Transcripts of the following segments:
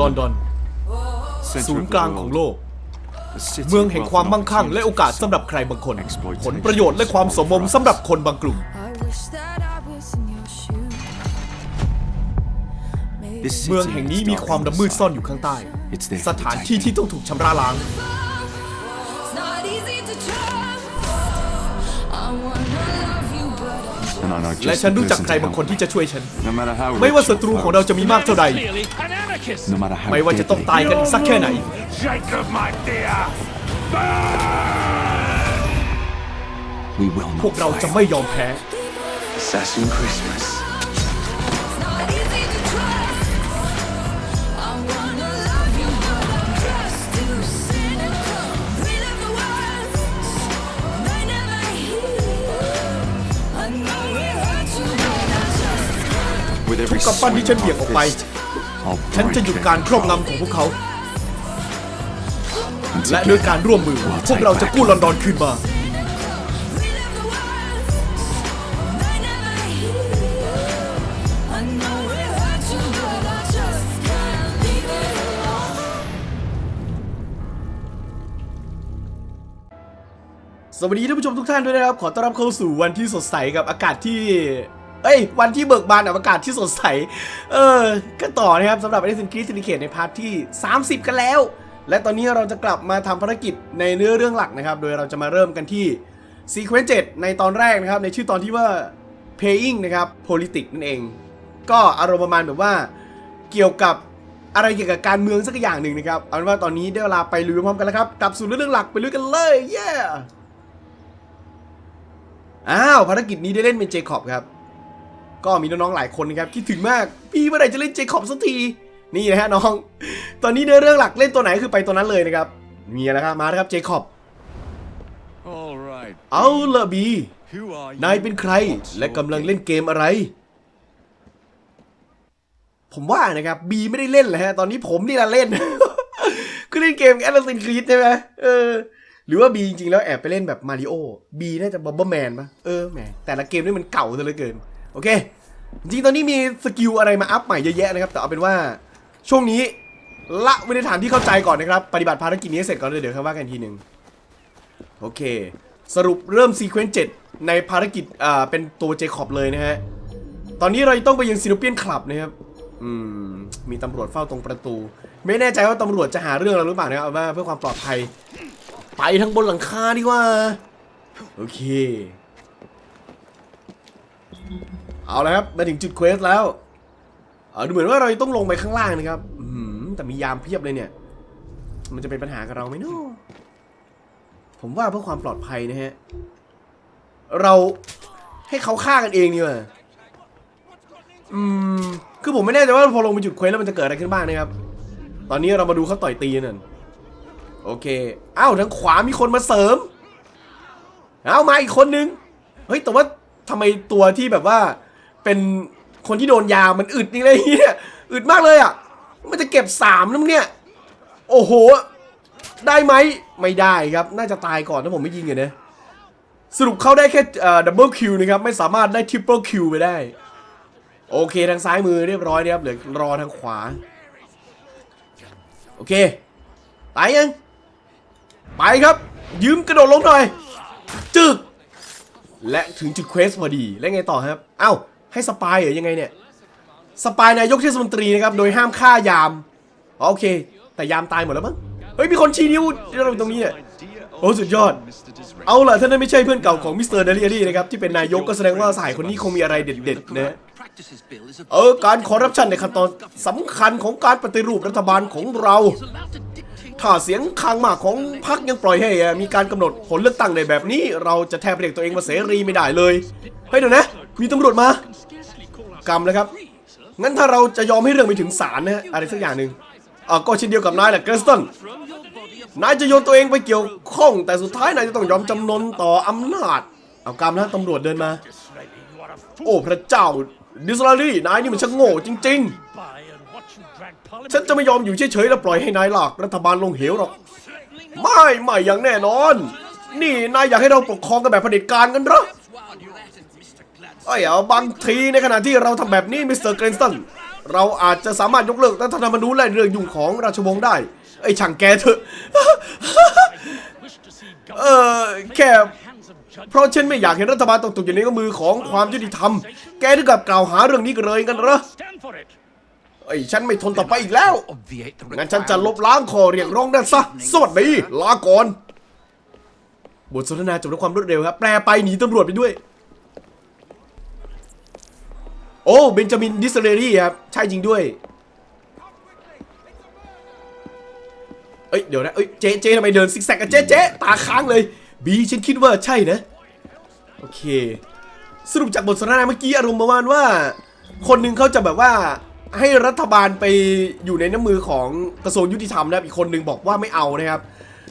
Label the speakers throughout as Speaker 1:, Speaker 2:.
Speaker 1: ลอนดอน ศูนย์กลางของโลก เมืองแห่งความมั่งคั่ง และโอกาสสำหรับใครบางคน ผลประโยชน์และความสมมมสำหรับคนบางกลุ่ม
Speaker 2: I wish that I was in your shoes. Maybe
Speaker 1: เมืองแห่งนี้มีความดำมืดซ่อนอยู่ข้างใต้ สถานที่ที่ต้องถูกชำระล้าง
Speaker 2: it's not easy to trust. I wanna love you, but I
Speaker 1: และฉันรู้จักใครบางคนที่จะช่วยฉัน
Speaker 3: No matter how
Speaker 1: ไม่ว่าศัตรูของเราจะมีมากเท่าใด
Speaker 4: Clearly an anarchist.
Speaker 3: No matter how
Speaker 1: ไม่ว่าจะต้องตายกันอีกสักแค่ไหน
Speaker 4: Jacob, my dear.
Speaker 3: we will
Speaker 1: พว
Speaker 3: not
Speaker 1: กเราจะไม่ยอมแพ้
Speaker 3: Assassin Christmas
Speaker 2: not easy to trust. I wanna love you, but I'm just too cynical. Relive the words I never hear. I know it hurts you, but I just can't.
Speaker 3: with
Speaker 1: ทุ
Speaker 3: every
Speaker 1: กกำปั้นที่ฉันเบี่ยงออกไป
Speaker 3: I'll
Speaker 1: ฉันจะหยุด
Speaker 3: break
Speaker 1: การ
Speaker 3: them
Speaker 1: ครอบงำของพวกเขา
Speaker 3: and
Speaker 1: และ
Speaker 3: together
Speaker 1: ด้วยการร่วมมือ พวกเราจะกู้ลอนดอนคืนมา
Speaker 2: Relive the words I never hear. I know it hurts you, but I just can't leave it alone.
Speaker 1: สวัสดีท่านผู้ชมทุกท่านด้วยนะครับ ขอต้อนรับเข้าสู่วันที่สดใสกับอากาศที่ เอ้ย วันที่เบิกบานอากาศที่สดใส เออกันต่อนะครับสำหรับ Assassin's Creed Syndicate ในพาร์ทที่ 30 กันแล้ว และตอนนี้เราจะกลับมาทำภารกิจในเนื้อเรื่องหลักนะครับ โดยเราจะมาเริ่มกันที่ Sequence 7ในตอนแรกนะครับ ในชื่อตอนที่ว่า Paying นะครับ Politics นั่นเอง ก็อารมณ์ประมาณแบบว่าเกี่ยวกับอะไรเกี่ยวกับการเมืองสักอย่างหนึ่งนะครับ เอาเป็นว่าตอนนี้ได้เวลาไปลุยพร้อมกันแล้วครับกลับสู่เรื่องหลักไปลุยกันเลย เย้ อ้าวภารกิจนี้ได้เล่นเป็นเจคอบครับ ก็มีน้องๆหลายคนนะครับคิดถึงมากพี่เมื่อไหร่จะเล่นเจคอบสักทีนี่นะฮะน้อง ตอนนี้เนื้อเรื่องหลักเล่นตัวไหนคือไปตัวนั้นเลยนะครับมีแล้วครับมาแล้วครับเจคอบ
Speaker 5: All right.
Speaker 1: เอาละบี
Speaker 5: Who are you?
Speaker 1: นายเป็นใครและกำลังเล่นเกมอะไร ผมว่านะครับบีไม่ได้เล่นเลยฮะตอนนี้ผมนี่แหละเล่นก็เล่นเกมแอ s ซินครีดใช่ไหมเออหรือว่าบีจริงๆแล้วแอบไปเล่นแบบมาริโอบีน่าจะบับเบิลแมนปะเออแหมแต่ละเกมนี่มันเก่าซะเหลือเกิน โอเค จริงตอนนี้มีสกิลอะไรมาอัพใหม่เยอะแยะนะครับ แต่เอาเป็นว่าช่วงนี้ละไว้ในฐานที่เข้าใจก่อนนะครับ ปฏิบัติภารกิจนี้เสร็จก่อนเลยเดี๋ยวค่อยว่ากันทีหนึ่งโอเค สรุปเริ่มซีเควนต์7ในภารกิจอ่าเป็นตัวเจคอบเลยนะฮะ ตอนนี้เราต้องไปยังซิโนเปียนคลับนะครับอืมมีตำรวจเฝ้าตรงประตู ไม่แน่ใจว่าตำรวจจะหาเรื่องเราหรือเปล่านะครับเอาว่าเพื่อความปลอดภัย ไปทางบนหลังคาดีกว่า โอเค เอาละครับมาถึงจุดเควสแล้วเออดูเหมือนว่าเราต้องลงไปข้างล่างนะครับอืแต่มียามเพียบเลยเนี่ย มันจะเป็นปัญหากับเราไหมเนาะผมว่าเพื่อความปลอดภัยนะฮะ เราให้เขาฆ่ากันเองดีกว่าอืม คือผมไม่แน่ใจว่าพอลงไปจุดเควสแล้วมันจะเกิดอะไรขึ้นบ้างนะครับ ตอนนี้เรามาดูเขาต่อยตีนั่น โอเค อ้าวทางขวามีคนมาเสริม เอามาอีกคนนึง เฮ้ย แต่ว่าทำไมตัวที่แบบว่า เป็นคนที่โดนยามันอึดนี่เลยเนี่ยอึดมากเลยอะ มันจะเก็บสามนะมึงเนี่ย โอ้โห ได้ไหมไม่ได้ครับ น่าจะตายก่อนถ้าผมไม่ยิงอะนะสรุปเข้าได้แค่ดับเบิลคิวนะครับ ไม่สามารถได้ทริปเปิลคิวไปได้ โอเคทางซ้ายมือเรียบร้อยนะครับเหลือรอทางขวา โอเค ตายยัง ไปครับ ยืมกระโดดลงหน่อย จึก และถึงจุดเควสพอดี แล้วไงต่อครับ เอ้า ให้สปายเหรอยังไงเนี่ยสปายนายกเทศมนตรีนะครับโดยห้ามฆ่ายามอ๋อโอเค แต่ยามตายหมดแล้วมั้งเฮ้ยมีคนชี้นิ้วเราตรงนี้เนี่ยโอ้สุดยอด เอาล่ะถ้านั่นไม่ใช่เพื่อนเก่าของมิสเตอร์เดลีรี่นะครับที่เป็นนายกก็แสดงว่าสายคนนี้คงมีอะไรเด็ดๆนะเออการคอร์รัปชันในขั้นตอนสำคัญของการปฏิรูปรัฐบาลของเรา ถ้าเสียงข้างมากของพรรคยังปล่อยให้ มีการกำหนดผลเลือกตั้งในแบบนี้ เราจะแทบเรียกตัวเองว่าเสรีไม่ได้เลยเฮ้ยเดี๋ยวนะ มีตำรวจมา กรรมเลยครับ งั้นถ้าเราจะยอมให้เรื่องไปถึงศาลนะฮะอะไรสักอย่างหนึ่งอ่าก็เช่นเดียวกับนายแหละเกรสตันนายจะโยนตัวเองไปเกี่ยวข้อง แต่สุดท้ายนายจะต้องยอมจำนนต่ออำนาจ เอากรรมนะตำรวจเดินมา โอ้พระเจ้าดิสลารี่นายนี่มันช่างโง่จริง ๆ ฉันจะไม่ยอมอยู่เฉยๆแล้วปล่อยให้นายหลากรัฐบาลลงเหวหรอก ไม่ไม่อย่างแน่นอน นี่นายอยากให้เราปกครองกันแบบเผด็จการกันหรอ เอ้ยเอาบางทีในขณะที่เราทำแบบนี้มิสเตอร์เกรนสตันเราอาจจะสามารถยกเลิกรัฐธรรมนูญและเรื่องยุ่งของราชวงศ์ได้ ไอ้ช่างแกเถอะ เออแค่เพราะฉันไม่อยากเห็นรัฐบาลตกตกอยู่ในมือของความยุติธรรม แกถึงกับกล่าวหาเรื่องนี้กันเลยกันเหรอไอ้ฉันไม่ทนต่อไปอีกแล้ว งั้นฉันจะลบล้างข้อเรียกร้องนั่นซะ สวัสดี ลาก่อน บทสนทนาจบด้วยความรวดเร็วครับ แปลไปหนีตำรวจไปด้วย โอ้เบนจามินดิสเลอรี่ครับ ใช่จริงด้วย เอ้ย เดี๋ยวนะ เอ้ย เจ๊เจ๊ทำไมเดินซิกแซกกันเจ๊เจ๊ตาค้างเลย บีฉันคิดว่าใช่นะ โอเค สรุปจากบทสนทนาเมื่อกี้อารมณ์ประมาณว่า คนหนึ่งเขาจะแบบว่าให้รัฐบาลไปอยู่ในน้ำมือของกระทรวงยุติธรรมนะครับ อีกคนหนึ่งบอกว่าไม่เอานะครับ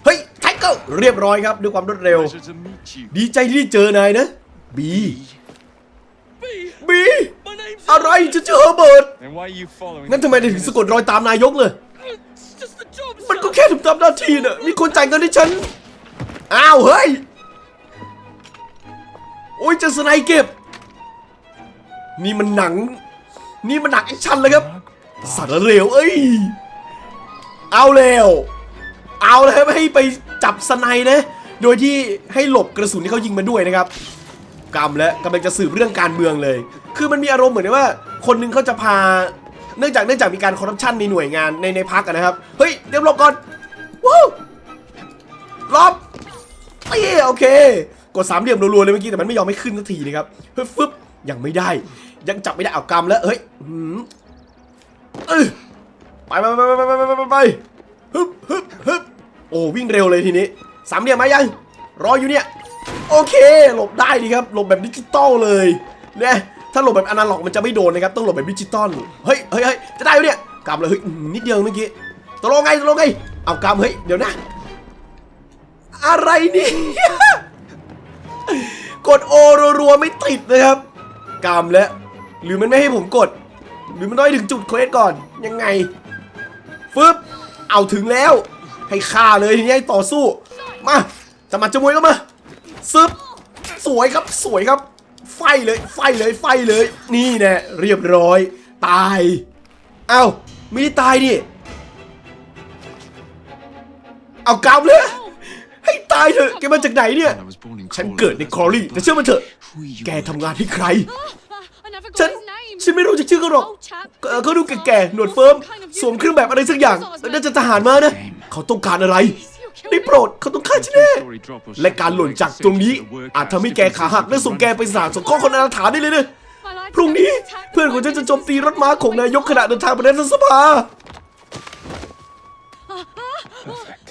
Speaker 1: เฮ้ยไทเกอร์เรียบร้อยครับ ด้วยความรวดเร็ว
Speaker 5: Pleasure to meet you.
Speaker 1: ดีใจที่ได้เจอนายนะ บี บี
Speaker 4: My name's
Speaker 1: อะไรจะเจอเบิร์ด
Speaker 5: Then why are you following?
Speaker 1: งั้นทำไมถึงสะกดรอยตามนายกเลย
Speaker 4: It's just the job.
Speaker 1: มันก็แค่ทำตามหน้าที่น่ะมีคนจ่ายเงินให้ฉัน อ้าวเฮ้ย โอ้ยเจะสไนเก็บ นี่มันหนัง นี่มันหนังแอคชั่นเลยครับสัตว์เร็วเอ้ย เอาแล้วเอาแล้วครับให้ไปจับสไนนะ โดยที่ให้หลบกระสุนที่เขายิงมาด้วยนะครับ กรรมและกำลังจะสืบเรื่องการเมืองเลย คือมันมีอารมณ์เหมือนว่า คนนึงเขาจะพา เนื่องจากเนื่องจากมีการคอร์รัปชันในหน่วยงานในในพักนะครับ เฮ้ยเดี๋ยวหบก่อนวู้ลบเตี้โอเค กดสามเหลี่ยมรัวๆเลยเมื่อกี้แต่มันไม่ยอมไม่ขึ้นสักทีนะครับ เฮ้ยฟึบยังไม่ได้ ยังจับไม่ได้เอากรรมแล้วเฮ้ยเอไปไปไปไปไปไปไปฮึบฮึบฮึบโอ้วิ่งเร็วเลยทีนี้ สามเหลี่ยมมายัง รออยู่เนี่ย โอเค หลบได้ดีครับ หลบแบบดิจิตอลเลยเนี่ยถ้าหลบแบบอนาล็อกมันจะไม่โดนนะครับ ต้องหลบแบบดิจิตอล เฮ้ยเฮ้ยเฮ้ยจะได้ไหมเนี่ยกำเลยเฮ้ยนิดเดียวเมื่อกี้ตกลงไงตกลงไง เอากำเฮ้ย เดี๋ยวนะ อะไรเนี่ยกดโอรัวๆไม่ติดนะครับกำแล้ว หรือมันไม่ให้ผมกด หรือมันน้อยถึงจุดเควสก่อน ยังไง ฟึบ เอาถึงแล้ว ให้ฆ่าเลยทีนี้ต่อสู้ มาจะมาจะมวยก็มา ซึบสวยครับสวยครับ ไฟเลยไฟเลยไฟเลย นี่แน่เรียบร้อย ตายเอ้าไม่ได้ตายดิเอากำเลยให้ตายเถอะแกมาจากไหนเนี่ย ฉันเกิดในคอรี่แต่เชื่อมันเถอะ แกทำงานให้ใคร ฉันฉันไม่รู้จักชื่อเขาหรอกเขาดูแก่ๆหนวดเฟิร์มสวมเครื่องแบบอะไรสักอย่างแล้วน่าจะทหารมานะ เขาต้องการอะไร ปรดเขาต้องฆ่าฉันแน่
Speaker 3: Story drop or
Speaker 1: และการหล่นจากตรงนี้ อาจทำให้แกขาหักและส่งแกไปสถานสงเคราะห์คนอนาถาได้เลยนะ
Speaker 2: My life
Speaker 1: พรุ่งนี้
Speaker 2: was attacked
Speaker 1: เพื่อนของฉันจะโจมตีรถม้าของนายกขณะเดินทางไปรัฐสภา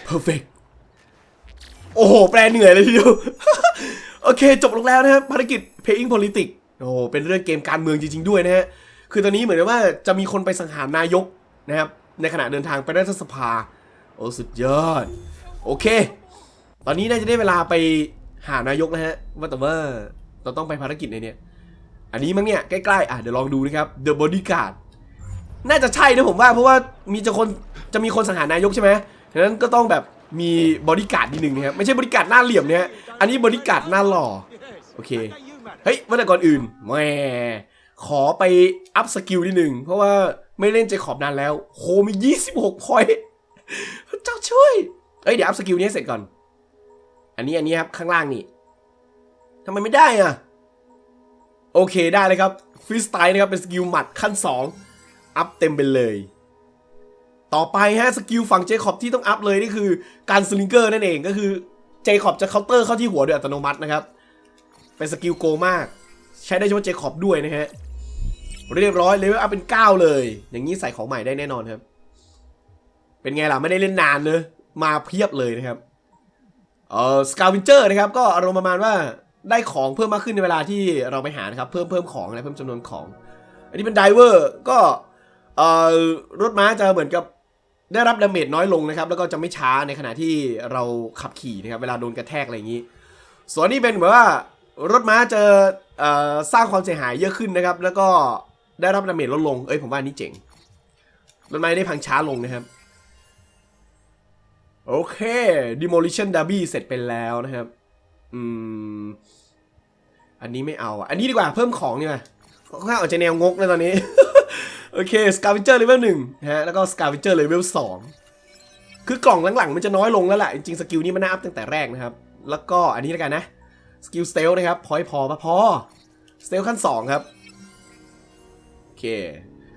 Speaker 1: perfect โอ้โห แปลเหนื่อยเลยทีเดียว โอเค จบลงแล้วนะครับภารกิจ playing politics โอ้โหเป็นเรื่องเกมการเมืองจริง ๆ ด้วยนะฮะ คือตอนนี้เหมือนกับว่าจะมีคนไปสังหารนายกนะครับ ในขณะเดินทางไปรัฐสภา โอ้ สุดยอด โอเค ตอนนี้น่าจะได้เวลาไปหานายกนะฮะ ว่าแต่ว่าเราต้องไปภารกิจในเนี่ย อันนี้มั้งเนี่ยใกล้ๆ อะเดี๋ยวลองดูนะครับ The Bodyguard น่าจะใช่นะผมว่าเพราะว่ามีจะคนจะมีคนสังหารนายกใช่ไหมฉะนั้นก็ต้องแบบมีบอดี้การ์ดนิดนึงนะครับไม่ใช่บอดี้การ์ดหน้าเหลี่ยมเนี่ยอันนี้บอดี้การ์ดหน้าหล่อโอเคเฮ้ยว่าแต่ก่อนอื่นแหมขอไปอัพสกิลนิดนึงเพราะว่าไม่เล่นเจคอบนานแล้วโหมี 26พอยต์เจ้าช่วย อ้ยเดี๋ยวอัพสกิลนี้เสร็จก่อน อันนี้อันนี้ครับข้างล่างนี่ทำไมไม่ได้อะ โอเคได้เลยครับฟรีสไตล์นะครับเป็นสกิลหมัดขั้น 2 อัพเต็มไปเลย ต่อไปฮะสกิลฝั่งเจคอบที่ต้องอัพเลยนี่คือการสลิงเกอร์นั่นเองก็คือเจคอบจะเคาน์เตอร์เข้าที่หัวโดยอัตโนมัตินะครับ เป็นสกิลโกมาก ใช้ได้เฉพาะเจคอบด้วยนะฮะเรียบร้อยเลเวลอัพเป็น 9 เลย อย่างนี้ใส่ของใหม่ได้แน่นอนครับ เป็นไงล่ะ ไม่ได้เล่นนานเนอะ มาเพียบเลยนะครับเอ่อสกาวินเจอร์นะครับ ก็อารมณ์ประมาณว่าได้ของเพิ่มมากขึ้นในเวลาที่เราไปหานะครับเพิ่มเพิ่มของอะไรเพิ่มจำนวนของ อันนี้เป็นไดเวอร์ก็เอ่อรถม้าจะเหมือนกับได้รับดาเมจน้อยลงนะครับ แล้วก็จะไม่ช้าในขณะที่เราขับขี่นะครับ เวลาโดนกระแทกอะไรอย่างนี้ ส่วนนี้เป็นแบบว่ารถม้าจะเอ่อสร้างความเสียหายเยอะขึ้นนะครับ แล้วก็ได้รับดาเมจลดลง เอ้ยผมว่านนี้เจ๋งรถม้าได้พังช้าลงนะครับ โอเค demolition derby เสร็จไปแล้วนะครับ อืม อันนี้ไม่เอาอะ อันนี้ดีกว่าเพิ่มของดีกว่าค่อนข้างออกจะแนวงกเลยตอนนี้ โอเค Scavenger Level 1นะฮะ แล้วก็ Scavenger Level 2คือกล่องหลังๆ มันจะน้อยลงแล้วแหละ จริงๆ สกิลนี้มันน่าอัพตั้งแต่แรกนะครับ แล้วก็อันนี้แล้วกันนะ สกิลสเตลนะครับ พอยพอปะพอ สเตลขั้น 2 ครับ โอเค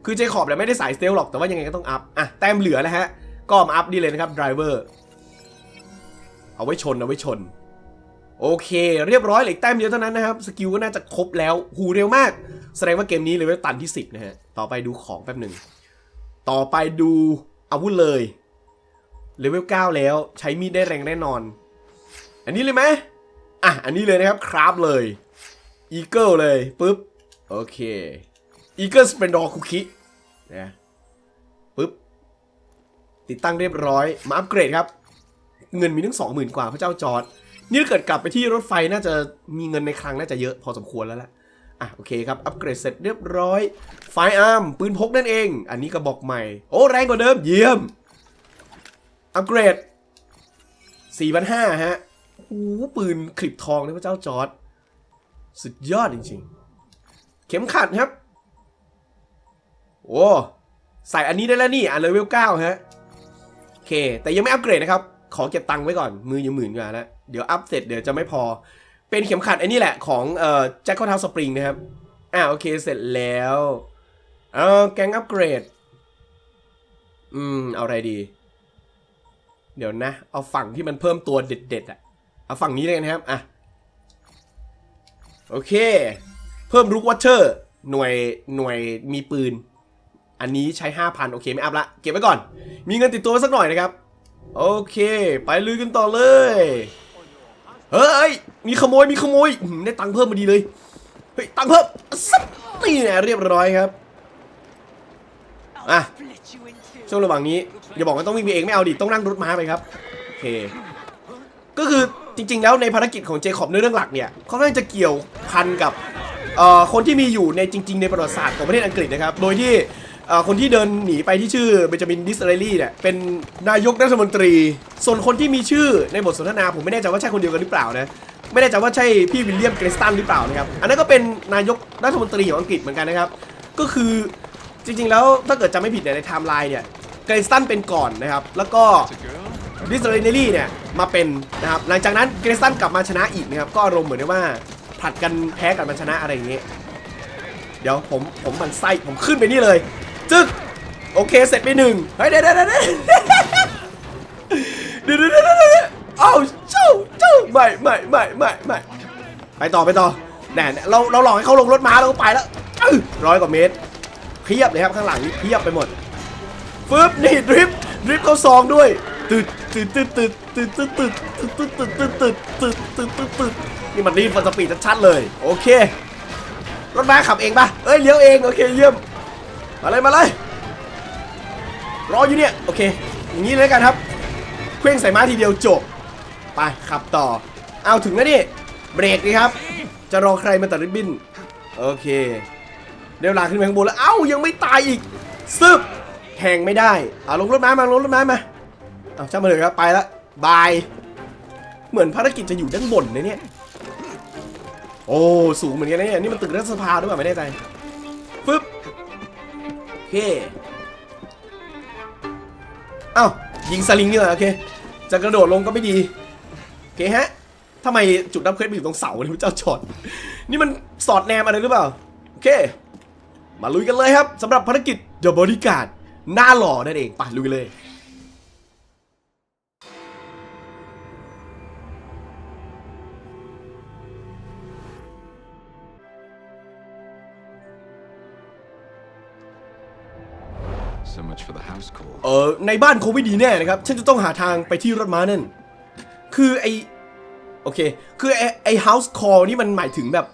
Speaker 1: คือเจคอบเนี่ยไม่ได้สายสเตลหรอก แต่ว่ายังไงก็ต้องอัพ อะ แต้มเหลือนะฮะ ก็มาอัพดีเลยนะครับ Driver เอ เอาไว้ชนเอาไว้ชน โอเค เรียบร้อยเหลืออกแต้มเดียวเท่านั้นนะครับ สกิลก็น่าจะครบแล้ว หูเร็วมาก แสดงว่าเกมนี้เลเวลตันที่ 10 นะฮะ ต่อไปดูของแป๊บหนึ่ง ต่อไปดูอาวุธเลย เลเวล 9 แล้วใช้มีดได้แรงแน่นอน อันนี้เลยไหมอะ อันนี้เลยนะครับ คราฟเลย อีเกิลเลยปุ๊บ โอเค อีเกิลสเปนดอร์คุคินะ ปุ๊บ ติดตั้งเรียบร้อย มาอัปเกรดครับ เงินมีทั้งสองหมื่นกว่าพระเจ้าจอร์ดนี่ถ้าเกิดกลับไปที่รถไฟน่าจะมีเงินในคลังน่าจะเยอะพอสมควรแล้วล่ะอะโอเคครับ อัปเกรดเสร็จเรียบร้อยไฟอาร์มปืนพกนั่นเอง อันนี้กระบอกใหม่ โอ้แรงกว่าเดิมเยี่ยม อัปเกรด4,500ฮะโอ้ปืนคลิปทองเลยพระเจ้าจอร์ดสุดยอดจริง ๆ เข็มขัดครับ โอ้ ใส่อันนี้ได้แล้วนี่อะเลเวล9ฮะ โอเค แต่ยังไม่อัปเกรดนะครับ ขอเก็บตังค์ไว้ก่อนมืออยู่หมื่นกว่าแล้วเดี๋ยวอัพเสร็จเดี๋ยวจะไม่พอ เป็นเข็มขัดไอ้นี่แหละของเอ่อแจ็คคอทาวสปริงนะครับอ่าโอเคเสร็จแล้วเออแกงอัปเกรด อืม เอาอะไรดี เดี๋ยวนะ เอาฝั่งที่มันเพิ่มตัวเด็ดๆอะเอาฝั่งนี้เลยนะครับอะโอเค เพิ่มรุกวัชเชอร์ หน่วยหน่วยมีปืน อันนี้ใช้ 5,000 โอเค ไม่อัพละ เก็บไว้ก่อน มีเงินติดตัวสักหน่อยนะครับ โอเค ไปลุยกันต่อเลย เฮ้ย มีขโมย มีขโมย ได้ตังค์เพิ่มมาดีเลย เฮ้ย ตังค์เพิ่มสับนี่แน่เรียบร้อยครับ อะ ช่วงระหว่างนี้ อย่าบอกว่าต้องวิ่งไปเองไม่เอาดิ ต้องนั่งรถม้าไปครับ โอเค ก็คือจริง ๆ แล้วในภารกิจของเจคอบในเรื่องหลักเนี่ยเขาน่าจะเกี่ยวพันกับเอ่อคนที่มีอยู่ในจริง ๆ ในประวัติศาสตร์ของประเทศอังกฤษนะครับ โดยที่ คนที่เดินหนีไปที่ชื่อเบนจามินดิสเรลลี่เนี่ยเป็นนายกรัฐมนตรี ส่วนคนที่มีชื่อในบทสนทนาผมไม่แน่ใจว่าใช่คนเดียวกันหรือเปล่านะไม่แน่ใจว่าใช่พี่วิลเลียมเกรสตันหรือเปล่านะครับอันนั้นก็เป็นนายกรัฐมนตรีของอังกฤษเหมือนกันนะครับ ก็คือจริง ๆ แล้วถ้าเกิดจำไม่ผิดเนี่ยในไทม์ไลน์เนี่ยเกรสตันเป็นก่อนนะครับ แล้วก็ดิสเรเนลี่เนี่ยมาเป็นนะครับหลังจากนั้นเกรซันกลับมาชนะอีกนะครับก็อารมณ์เหมือนกับว่าผลัดกันแพ้กันมาชนะอะไรอย่างเงี้ยเดี๋ยวผมผมมันไส้ผมขึ้นไปนี่เลย จึ๊กโอเคเสร็จไปหนึ่งเฮ้ยเดี๋ยวเดี๋ยวเดี๋ยวเดี๋ยวเดี๋ยวเดี๋ยวอ้าเจ้าเจ้าไม่ไม่ไม่ไม่ไม่ไปต่อไปต่อแน่เราเราหลอกให้เขาลงรถม้าแล้วก็ไปแล้วร้อยกว่าเมตรเพียบเลยครับข้างหลังนี่เพียบไปหมดฟึบนี่ดริฟดริฟเข้าซองด้วยตึดตึดตึดตึดตึดตึดตึดตึดตึดตึดตึดตึดตึดตึดตึดตึดนี่มันรีบฟันสปีดชัดๆเลย โอเค รถม้าขับเองป่ะเอ้ยเลี้ยวเองโอเคเยี่ยม มาเลยมาเลยรออยู่เนี่ยโอเคอย่างนี้เลยกันครับเคว้งใส่ม้าทีเดียวจบไปขับต่อ เอาถึงแล้วนี่เบรกดีครับ จะรอใครมาตัดริบบิ้นโอเคเดี๋ยวลากขึ้นไปข้างบนแล้วเอ้ายังไม่ตายอีกซึบแทงไม่ได้เอาลงรถม้ามาลงรถม้ามาเอาช่างมาเลยครับไปละบายเหมือนภารกิจจะอยู่ด้านบนนะเนี่ยโอ้สูงเหมือนกันนะเนี่ยนี่มันตึกรัฐสภาด้วยเปล่าไม่แน่ใจฟึ๊บ เคเอ้ายิงสลิงนี่ยโอเค จะกระโดดลงก็ไม่ดี โอเคฮะทำไมจุดรับเควสมันอยู่ตรงเสาเนี่ยเจ้าจอดนี่มันสอดแนมอะไรหรือเปล่า โอเค มาลุยกันเลยครับสำหรับภารกิจ The Bodyguard หน้าหล่อนั่นเองไปลุยเลย
Speaker 3: for the house call.
Speaker 1: เออในบ้านคงไม่ดีแน่นะครับ ฉันจะต้องหาทางไปที่รถม้านั่น คือไอโอเค คือไอไอ house call นี่มันหมายถึงแบบ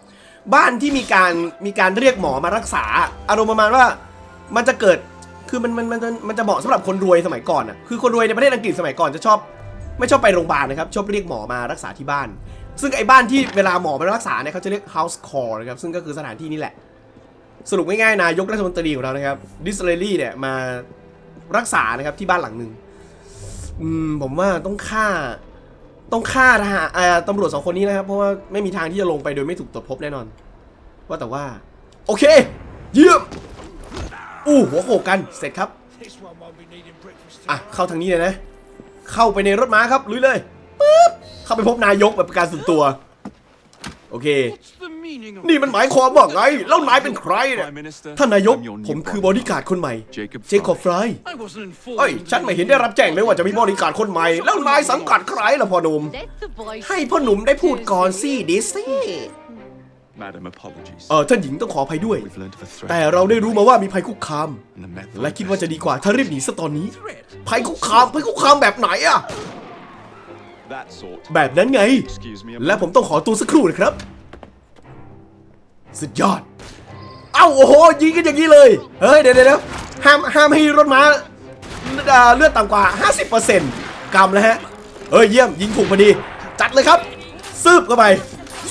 Speaker 1: บ้านที่มีการมีการเรียกหมอมารักษา อารมณ์ประมาณว่ามันจะเกิดคือมันมันมันมันมันจะเหมาะสำหรับคนรวยสมัยก่อนอะคือคนรวยในประเทศอังกฤษสมัยก่อนจะชอบ ไม่ชอบไปโรงพยาบาลนะครับ ชอบเรียกหมอมารักษาที่บ้าน ซึ่งไอ้บ้านที่เวลาหมอมารักษาเนี่ยเขาจะเรียก house call นะครับซึ่งก็คือสถานที่นี่แหละ สรุปง่ายๆนายกรัฐมนตรีของเรานะครับดิสเลลี่เนี่ยมารักษานะครับที่บ้านหลังหนึ่งอืมผมว่าต้องฆ่าต้องฆ่าทหารตำรวจสองคนนี้นะครับ เพราะว่าไม่มีทางที่จะลงไปโดยไม่ถูกตรวจพบแน่นอน ว่าแต่ว่า โอเค เยี่ยมอู้หัวโขกกันเสร็จครับอะเข้าทางนี้เลยนะ เข้าไปในรถม้าครับลุยเลยปึ๊บเข้าไปพบนายกแบบประการส่วนตัว โอเค
Speaker 4: What's the meaning of
Speaker 1: นี่มันหมายความว่าไง แล้วนายเป็นใครเนี่ย
Speaker 5: Prime Minister,
Speaker 1: ท่านนายก
Speaker 5: I'm your new
Speaker 1: ผมคือบอดี้การ์ดคนใหม่
Speaker 5: Jacob
Speaker 1: เจคอบฟราย
Speaker 4: I wasn't informed.
Speaker 1: เอ้ย ฉันไม่เห็นได้รับแจ้งเลยว่าจะมีบริการคนใหม่ แล้วนายสังกัดใครล่ะพ่อหนุ่ม
Speaker 6: Let the boy
Speaker 1: ให้พ่อหนุ่มได้พูดก่อนสิดิสิ
Speaker 5: Madam, apologies.
Speaker 1: เออท่านหญิงต้องขออภัยด้วย
Speaker 5: We've learned of a threat.
Speaker 1: แต่เราได้รู้มาว่ามีภัยคุกคาม
Speaker 5: and the method
Speaker 1: และคิดว่าจะดีกว่าถ้ารีบหนีซะตอนนี้
Speaker 4: Threat?
Speaker 1: ภัยคุกคามภัยคุกคามแบบไหนอะ
Speaker 5: that sort.
Speaker 1: แบบนั้นไง
Speaker 5: Excuse me. a
Speaker 1: และ
Speaker 5: moment.
Speaker 1: ผมต้องขอตัวสักครู่นะครับ สุดยอด เอ้าโอ้โหยิงกันอย่างนี้เลย เฮ้ยเดี๋ยวเดี๋ยวห้ามห้ามให้รถม้าอ่าเลือดต่ำกว่า 50%กำแล้วฮะ เฮ้ยเยี่ยมยิงถูกพอดี จัดเลยครับซืบเข้าไป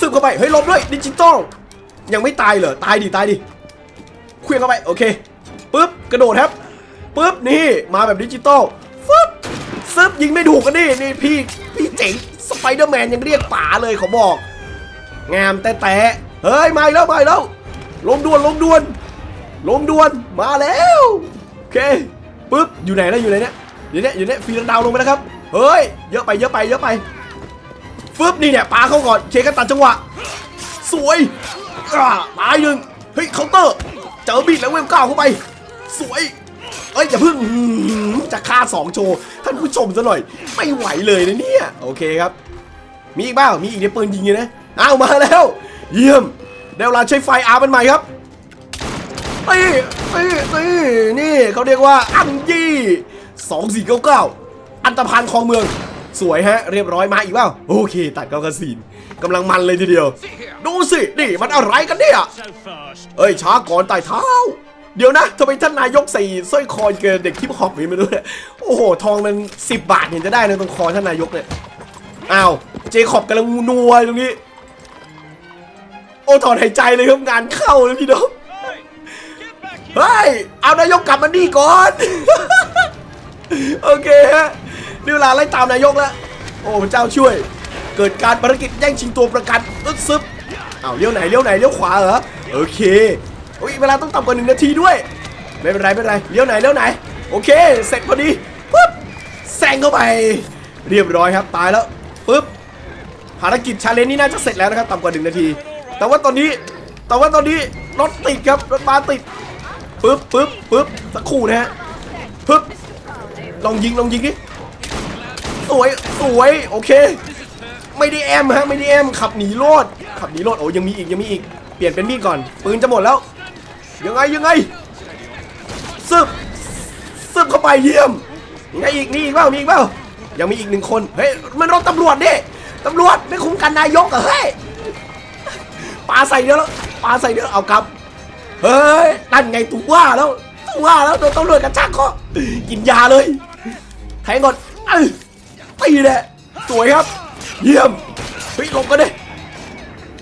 Speaker 1: ซืบเข้าไป เฮ้ยหลบด้วยดิจิตอลยังไม่ตายเหรอ ตายดิตายดิเคลื่อนเข้าไป โอเคปึ๊บกระโดดครับปึ๊บนี่มาแบบดิจิตอลฟึบซึบยิงไม่ถูกกันนี่นี่พี่พี่เจ๋งสไปเดอร์แมนยังเรียกป๋าเลยเขาบอก งามแต่แต่เฮ้ยมาแล้วมาแล้วลงด่วนลงด่วนลงด่วนมาแล้วโอเคปึ๊บอยู่ไหนนะอยู่ไหนเนี่ยอยู่เนี่ยอยู่เนี่ยฟีลดาวลงไปแล้วครับเฮ้ยเยอะไปเยอะไปเยอะไปฟึบนี่เนี่ยปาเข้าก่อนเคกันตัดจังหวะ สวยอ่าตายหนึ่งเฮ้ยเคาน์เตอร์เจอบิดแล้วเวลเก้าวเข้าไป สวยเอ้ยอย่าเพิ่งจะฆ่าสองโชว์ ท่านผู้ชมซะหน่อย ไม่ไหวเลยนะเนี่ย โอเคครับ มีอีกบ้างมีอีกในปืนยิงเลยนะอ้าวมาแล้ว เยี่ยมได้เวลาใช้ไฟอาร์มันใหม่ครับตีตีตีนี่เขาเรียกว่าอันยี่สองสี่เก้าเก้าอันตรพานคลองเมือง สวยฮะ เรียบร้อยมาอีกเปล่าโอเค ตัดเกากระสีนกำลังมันเลยทีเดียว ดูสิ นี่มันอะไรกันเนี่ย เอ้ยช้าก่อนไต่เท้า เดี๋ยวนะทำไมท่านนายกใส่สร้อยคอเกินเด็กฮิปฮอปนี่ไม่รู้เนี่ยโอ้โห ทองมัน 10 บาทเห็นจะได้นะตรงคอท่านนายกเนี่ยอ้าวเจคอบกำลังนัวตรงนี้ โอ้ถอนหายใจเลยครับงานเข้าเลยพี่น้องเฮ้ยเอานายกกลับมานี่ก่อน โอเคฮะนี่เวลาไล่ตามนายกแล้ว โอ้พระเจ้าช่วย เกิดการภารกิจแย่งชิงตัวประกันอึดซึบอ้าวเลี้ยวไหนเลี้ยวไหนเลี้ยวขวาเหรอโอเค อ้ยเวลาต้องต่ำกว่าหนึ่งนาทีด้วย ไม่เป็นไรไม่เป็นไรเลี้ยวไหนเลี้ยวไหน โอเค เสร็จพอดีปุ๊บแซงเข้าไป เรียบร้อยครับตายแล้วปุ๊บภารกิจชาเลนจ์นี้น่าจะเสร็จแล้วนะครับต่ำกว่าหนึ่งนาที แต่ว่าตอนนี้แต่ว่าตอนนี้รถติดครับรถมาติดปึ๊บปึ๊บปึ๊บสักครู่นะฮะปึ๊บลองยิงลองยิงดิสวยสวยโอเค ไม่ได้แอมฮะไม่ได้แอมขับหนีโลดขับหนีโลดโอ้ยังมีอีกยังมีอีกเปลี่ยนเป็นมีดก่อนปืนจะหมดแล้ว ยังไงยังไงซึบซึบเข้าไปเยี่ยมยังไงอีกนี่อีกเปล่ามีอีกเปล่ายังมีอีกหนึ่งคนเฮ้ยมันรถตำรวจดิตำรวจไม่คุ้มกันนายกเหรอเฮ้ยปาใส่เดียวแล้วปาใส่เดียวเอากลับเฮ้ยนั่นไงถูกว่าแล้วถูกว่าแล้วโดนตำรวจกระชากคอกินยาเลยแทงก่อนเอ้ยตีแหละสวยครับ เยี่ยมเฮ้ยลบกันดิ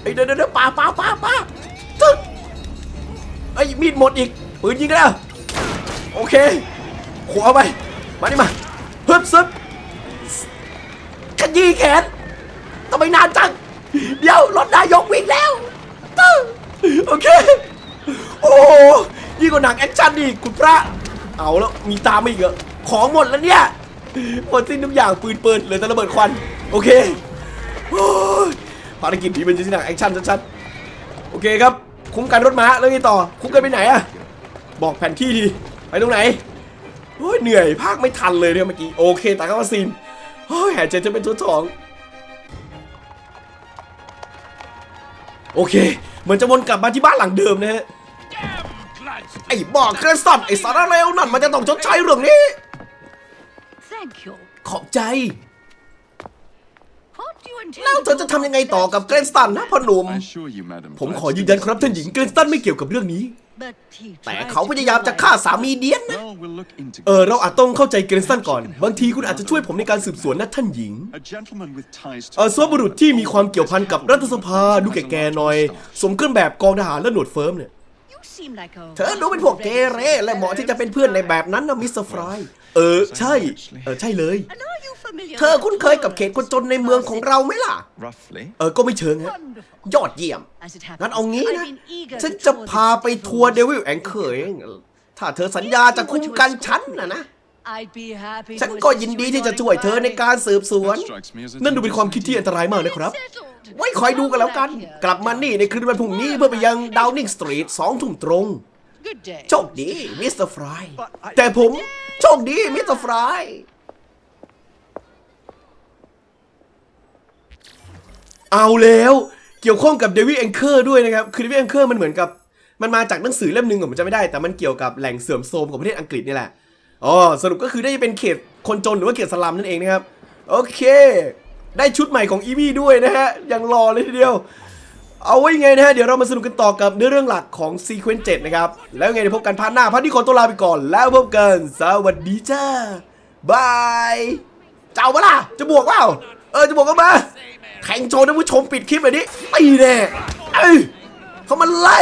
Speaker 1: เฮ้เดี๋ยวเดี๋ยวเดี๋ยวปาปาปาปาตึ๊ก ไอ้ยมีดหมดอีกปืนยิงแล้วโอเคขวาไปมานี่มาเพิ่มซึบขยี้แขนทำไมนานจัง เดี๋ยวรถนายกวิ่งแล้วตึ๊กโอเค โอ้ยิ่งกว่าหนังแอคชั่นอีกคุณพระ เอาแล้วมีตามมาอีกเหรอของหมดแล้วเนี่ยหมดสิ้นทุกอย่างปืนเปิดเหลือแต่ระเบิดควัน โอเคโอ้ยภารกิจนี้เป็นที่หนังแอคชั่นชัดๆโอเคครับ คุ้มกันรถม้าแล้วไงต่อ คุ้มกันไปไหนอะบอกแผนที่ดีไปตรงไหนโอ้ยเหนื่อยภาคไม่ทันเลยเนี่ยเมื่อกี้โอเคแต่เข้ามาซีนโอ้ยหายใจจะเป็นตัวทองโอเคเหมือนจะวนกลับมาที่บ้านหลังเดิมนะฮะ
Speaker 4: Damn glads.
Speaker 1: ไอ้บอกเครสตันไอ้สารเลวนั่นมันจะต้องชดใช้เรื่องนี้
Speaker 6: Thank you.
Speaker 1: ขอบใจ แล้วเธอจะทำยังไงต่อกับเกรนสตันนะพ่อหนุ่ม
Speaker 5: I assure you, madam.
Speaker 1: ผมขอ
Speaker 5: Gladstone
Speaker 1: ยืนยันครับท่านหญิงเกรนสตันไม่เกี่ยวกับเรื่องนี้
Speaker 6: But he
Speaker 1: แต่
Speaker 6: tried
Speaker 1: เขา
Speaker 6: to
Speaker 1: พยายามจะฆ่าสามีเดียนนะ
Speaker 5: Well, we'll look into
Speaker 1: เออ เราอาจต้องเข้าใจเกรนสตันก่อน บางทีคุณอาจจะช่วยผมในการสืบสวนนะท่านหญิง
Speaker 5: A gentleman with ties to
Speaker 1: เออซวบุรุษที่มีความเกี่ยวพันกับรัฐสภาดูแก่ๆหน่อย สวมเครื่องแบบกองทหารและหนวดเฟิร์มเนี่ย
Speaker 6: You seem like a
Speaker 1: เธอดูเป็นพวกเกเรและเหมาะที่จะเป็นเพื่อนในแบบนั้นนะมิสเตอร์ฟราย เออ ใช่ เออ ใช่เลย
Speaker 6: And are you familiar
Speaker 1: เธอ
Speaker 6: with
Speaker 1: คุ้นเคยกับเขตคนจนในเมืองของเราไหมล่ะ
Speaker 5: Roughly.
Speaker 1: เออ ก็ไม่เชิงฮะ
Speaker 6: Wonderful.
Speaker 1: ยอดเยี่ยม
Speaker 6: As it happens,
Speaker 1: งั้นเอางี้
Speaker 6: I've
Speaker 1: นะ
Speaker 6: been eager
Speaker 1: ฉัน
Speaker 6: to
Speaker 1: จะ
Speaker 6: tour
Speaker 1: พา
Speaker 6: this
Speaker 1: ไปทัวร์เดวิลแองเกอร์เองถ้าเธอสัญญาจะคุ้มกันฉันนะนะ
Speaker 6: I'd be happy
Speaker 1: ฉัน
Speaker 6: to
Speaker 1: ก็
Speaker 6: assist
Speaker 1: ยิน
Speaker 6: you
Speaker 1: ดี
Speaker 6: in
Speaker 1: ที่จะ
Speaker 6: your
Speaker 1: ช่วยเธอใน
Speaker 6: inquiry.
Speaker 1: การสืบสวน
Speaker 5: That strikes me as a
Speaker 1: นั่นดูเป็นความคิดที่อันตรายมากนะครับ
Speaker 6: Settled.
Speaker 1: ไว้คอยดูกันแล้วกัน กลับมานี่ในคืนวันพรุ่งนี้เพื่อไปยังดาวนิงสตรีทสองทุ่มตรง
Speaker 6: Good day.
Speaker 1: โชคดีมิสเตอร์ฟรายแต่ผม โชคดีมิสเตอร์ฟรายเอาแล้วเกี่ยวข้องกับเดวิดแองเกอร์ด้วยนะครับ คือเดวิดแองเกอร์มันเหมือนกับ มันมาจากหนังสือเล่มหนึ่งผมจะไม่ได้ แต่มันเกี่ยวกับแหล่งเสื่อมโทรมของประเทศอังกฤษนี่แหละอ๋อสรุปก็คือได้เป็นเขตคนจนหรือว่าเขตสลัมนั่นเองนะครับ โอเค ได้ชุดใหม่ของอีวีด้วยนะฮะยังรอเลยทีเดียว เอาไว้ไงนะฮะ เดี๋ยวเรามาสนุกกันต่อกับเนื้อเรื่องหลักของซีเควนต์7นะครับ แล้วไงเดี๋ยวพบกันพาร์ทหน้าพาร์ทนี้ขอตัวลาไปก่อน แล้วพบกัน สวัสดีจ้าบายเจ้าปะล่ะ จะบวกเปล่า เออ จะบวกก็มา แข่งโชว์ท่านผู้ชมปิดคลิปแบบนี้ตีแน่เอ้ยเขามันไล่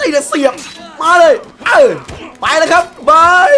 Speaker 1: ตีแต่เสียบ มาเลย เออไปแล้วครับบาย